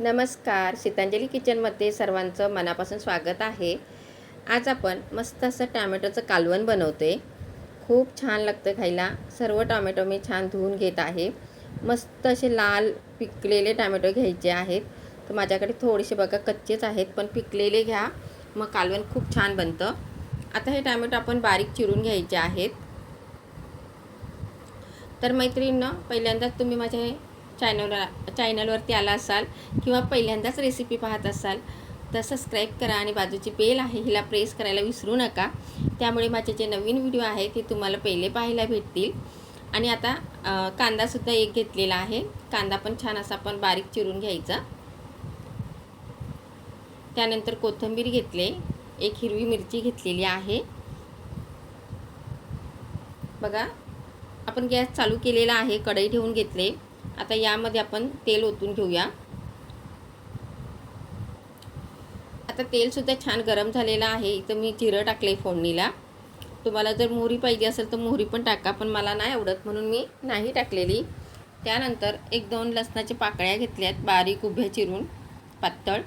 नमस्कार. सीतांजली किचनमध्ये सर्वांचं मनापासून स्वागत आहे. आज आपण मस्त असं टॅमॅटोचं कालवण बनवते. खूप छान लागतं खायला. सर्व टॉमॅटो मी छान धुवून घेत आहे. मस्त असे लाल पिकलेले टॅमॅटो घ्यायचे आहेत. तर माझ्याकडे थोडेसे बघा कच्चेच आहेत पण पिकलेले घ्या. मग कालवण खूप छान बनतं. आता हे टॅमॅटो आपण बारीक चिरून घ्यायचे आहेत. तर मैत्रिणींनो पहिल्यांदाच तुम्ही माझ्या चॅनलला चॅनलवरती आला असाल किंवा पहिल्यांदाच रेसिपी पाहत असाल तर सबस्क्राईब करा आणि बाजूची बेल आहे हिला प्रेस करायला विसरू नका. त्यामुळे माझे जे नवीन व्हिडिओ आहे ते तुम्हाला पहिले पाहायला भेटतील. आणि आता कांदासुद्धा एक घेतलेला आहे. कांदा पण छान असा आपण बारीक चिरून घ्यायचा. त्यानंतर कोथिंबीर घेतले. एक हिरवी मिरची घेतलेली आहे. बघा आपण गॅस चालू केलेला आहे कढई ठेवून घेतले. आता यामध्ये आपण तेल ओतून घेऊया. आता तेलसुद्धा छान गरम झालेलं आहे. इथं मी जिरं टाकले फोडणीला. तुम्हाला जर मोहरी पाहिजे असेल तर मोहरी पण टाका पण मला नाही आवडत म्हणून मी नाही टाकलेली. त्यानंतर एक दोन लसणाच्या पाकळ्या घेतल्यात बारीक उभ्या चिरून पातळ.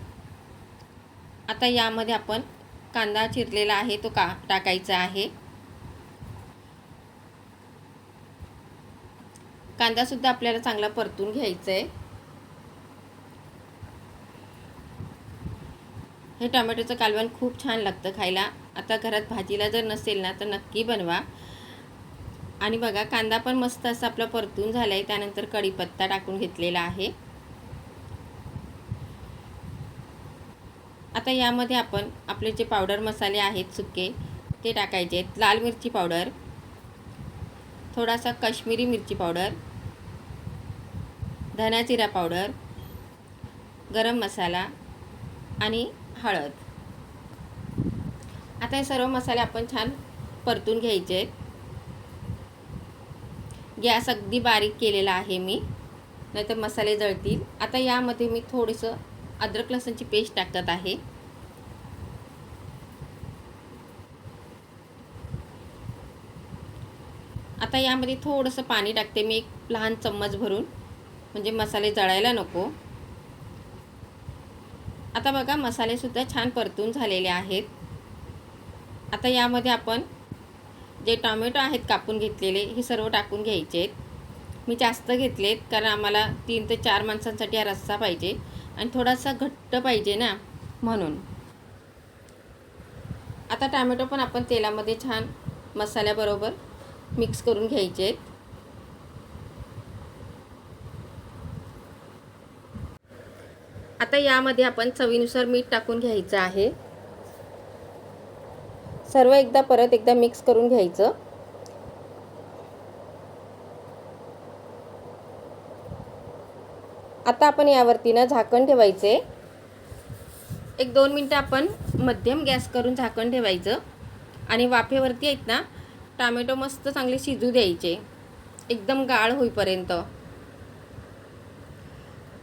आता यामध्ये आपण कांदा चिरलेला आहे तो का टाकायचा आहे. कांदासुद्धा आपल्याला चांगला परतून घ्यायचा आहे हे टोमॅटोचं कालवण खूप छान लागतं खायला. आता घरात भाजीला जर नसेल ना तर नक्की बनवा. आणि बघा कांदा पण मस्त असा आपला परतून झाला आहे त्यानंतर कढीपत्ता टाकून घेतलेला आहे. आता यामध्ये आपण आपले जे पावडर मसाले आहेत सुके ते टाकायचे आहेत. लाल मिरची पावडर थोडासा काश्मीरी मिरची पावडर धना जिरा पावडर गरम मसाला आणि हळद. आता हे सर्व मसाले आपण छान परतून घ्यायचे आहेत. गॅस अगदी बारीक केलेला आहे मी नाहीतर मसाले जळतील. आता यामध्ये मी थोडंसं अद्रक लसणची पेस्ट टाकत आहे. आता यामध्ये थोडंसं पाणी टाकते मी एक लहान चम्मच भरून. म्हणजे मसाले जळायला नको. आता बघा मसालेसुद्धा छान परतून झालेले आहेत. आता यामध्ये आपण जे टॉमॅटो आहेत कापून घेतलेले हे सर्व टाकून घ्यायचे आहेत मी जास्त घेतलेत कारण आम्हाला तीन ते चार माणसांसाठी हा रस्सा पाहिजे आणि थोडासा घट्ट पाहिजे ना म्हणून. आता टॅमॅटो पण आपण तेलामध्ये छान मसाल्याबरोबर मिक्स करून घ्यायचे आहेत आता यामध्ये आपण चवीनुसार मीठ टाकून घ्यायचं आहे. सर्व एकदा परत एकदा मिक्स करून घ्यायचं. आता आपण यावरती ना झाकण ठेवायचे. एक दोन मिनटं आपण मध्यम गॅस करून झाकण ठेवायचं. आणि वाफेवरती आहेत ना टामॅटो मस्त चांगले शिजू द्यायचे. एकदम गाळ होईपर्यंत.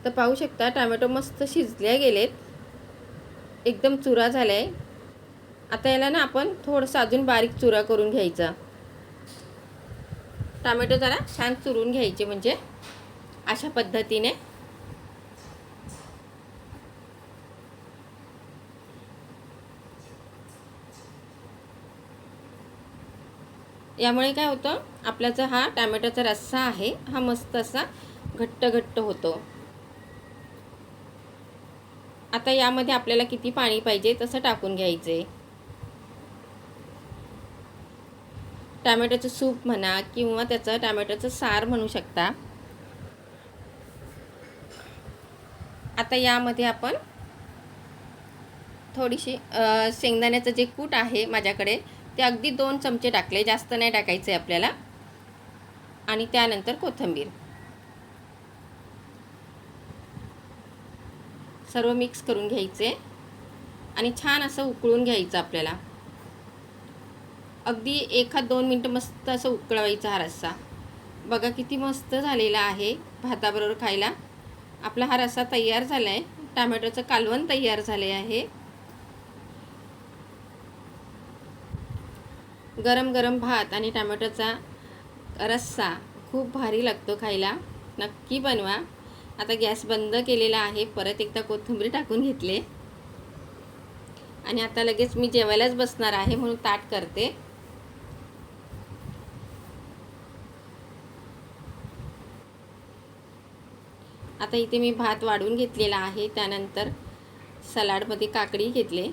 तर पाहू शकता टॅमॅटो मस्त शिजले गेलेत. एकदम चुरा झाला आहे आता याला ना आपण थोडंसं अजून बारीक चुरा करून घ्यायचा. टॅमॅटो जरा छान चुरून घ्यायचे म्हणजे अशा पद्धतीने. यामुळे काय होतं आपल्याचा हा टॅमॅटोचा रस्सा आहे हा मस्त असा घट्ट घट्ट होतो. आता यामध्ये आपल्याला किती पाणी पाहिजे तसं टाकून घ्यायचे. टॅमॅटोचं सूप म्हणा किंवा त्याचं टॅमॅटोचं सार म्हणू शकता. आता यामध्ये आपण थोडीशी शेंगदाण्याचं जे कूट आहे माझ्याकडे ते अगदी दोन चमचे टाकले. जास्त नाही टाकायचे आपल्याला. आणि त्यानंतर कोथिंबीर. सर्व मिक्स करून घ्यायचे. आणि छान असं उकळून घ्यायचं आपल्याला. अगदी एखाद दोन मिनटं मस्त असं उकळवायचा हा रस्सा. बघा किती मस्त झालेला आहे भाताबरोबर खायला. आपला हा रस्सा तयार झाला आहे टॅमॅटोचं कालवण तयार झाले आहे. गरम गरम भात आणि टॅमॅटोचा रस्सा खूप भारी लागतो खायला. नक्की बनवा. आता गॅस बंद केलेला आहे. परत एकदा कोथिंबीर टाकून घेतले. आणि आता लगेच मी जेवायलाच बसणार आहे म्हणून ताट करते. आता इथे मी भात वाढून घेतलेला आहे. त्यानंतर सलाडमध्ये काकडी घेतले.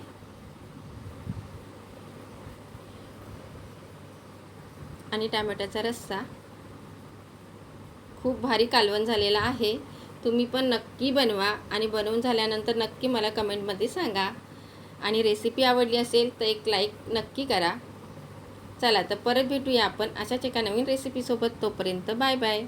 आणि टॅमॅटोचा रस्सा. खूप भारी कालवण झालेला आहे. तुम्ही पण नक्की बनवा आणि बनवून झाल्यानंतर नक्की मला कमेंटमध्ये सांगा. आणि रेसिपी आवडली असेल तर एक लाईक नक्की करा. चला तर परत भेटूया आपण अशाच एका नवीन रेसिपीसोबत तोपर्यंत बाय बाय